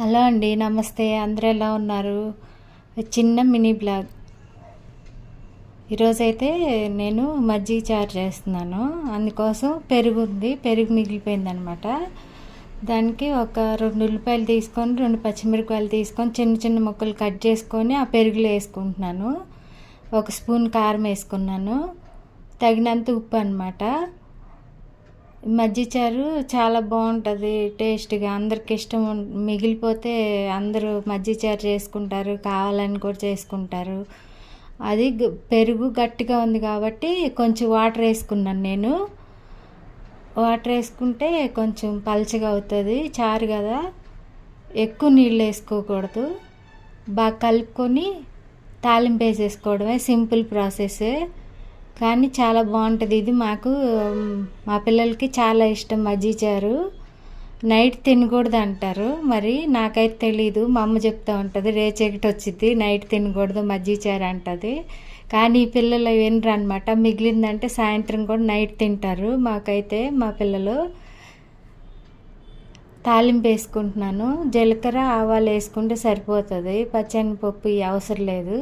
Hello అండి నమస్తే. అందరూ ఎలా ఉన్నారు? చిన్న మినీ బ్లాగ్. ఈరోజైతే నేను మజ్జిగ చారు చేస్తున్నాను. అందుకోసం పెరుగు ఉంది. పెరుగు మిగిలిపోయింది అనమాట దానికి ఒక రెండు ఉల్లిపాయలు తీసుకొని రెండు పచ్చిమిరపకాయలు తీసుకొని చిన్న చిన్న ముక్కలు కట్ చేసుకొని ఆ పెరుగులో వేసుకుంటున్నాను. ఒక స్పూన్ కారం వేసుకున్నాను. తగినంత ఉప్పు అనమాట. మజ్జిచారు చాలా బాగుంటుంది టేస్ట్గా అందరికి ఇష్టం మిగిలిపోతే అందరూ మజ్జిచారు చేసుకుంటారు కావాలని కూడా చేసుకుంటారు. అది పెరుగు గట్టిగా ఉంది కాబట్టి కొంచెం వాటర్ వేసుకున్నాను నేను. వాటర్ వేసుకుంటే కొంచెం పలచగా అవుతుంది చారు కదా. ఎక్కువ నీళ్ళు వేసుకోకూడదు. బాగా కలుపుకొని తాలింపు వేసేసుకోవడమే సింపుల్ ప్రాసెస్. కానీ చాలా బాగుంటుంది. ఇది మాకు మా పిల్లలకి చాలా ఇష్టం. మజ్జిచారు నైట్ తినకూడదు అంటారు మరి నాకైతే తెలీదు. మా అమ్మ చెప్తూ ఉంటుంది రేచీకటి వచ్చింది నైట్ తినకూడదు మజ్జిచారు అంటది. కానీ ఈ పిల్లలు వినరు అనమాట మిగిలిందంటే సాయంత్రం కూడా నైట్ తింటారు. మాకైతే మా పిల్లలు తాలింపు వేసుకుంటున్నాను. జీలకర్ర ఆవాలు వేసుకుంటే సరిపోతుంది. పచ్చని పప్పు అవసరం లేదు.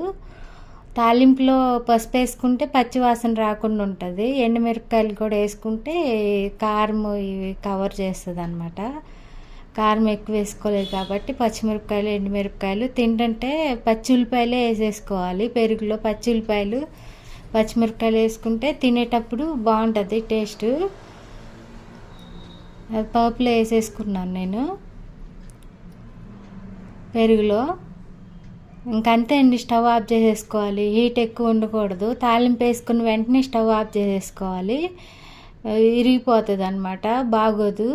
తాలింపులో పసుపు వేసుకుంటే పచ్చి వాసన రాకుండా ఉంటుంది. ఎండుమిరపకాయలు కూడా వేసుకుంటే కారం ఇవి కవర్ చేస్తుంది అనమాట కారం ఎక్కువ వేసుకోలేదు కాబట్టి పచ్చిమిరపకాయలు ఎండుమిరపకాయలు తింటుంటే పచ్చి ఉల్లిపాయలే వేసేసుకోవాలి. పెరుగులో పచ్చి ఉల్లిపాయలు పచ్చిమిరపకాయలు వేసుకుంటే తినేటప్పుడు బాగుంటుంది టేస్ట్. అది పప్పులో వేసేసుకున్నాను నేను. పెరుగులో ఇంకంతే అండి స్టవ్ ఆఫ్ చేసేసుకోవాలి. హీట్ ఎక్కువ ఉండకూడదు. తాలింపు వేసుకున్న వెంటనే స్టవ్ ఆఫ్ చేసేసుకోవాలి. ఇరిగిపోతుంది అనమాట బాగోదు.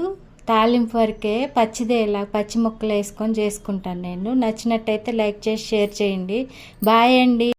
తాలింపు వరకే పచ్చిదే ఇలా పచ్చి ముక్కలు వేసుకొని చేసుకుంటాను నేను. నచ్చినట్టయితే లైక్ చేసి షేర్ చేయండి. బాయ్ అండి.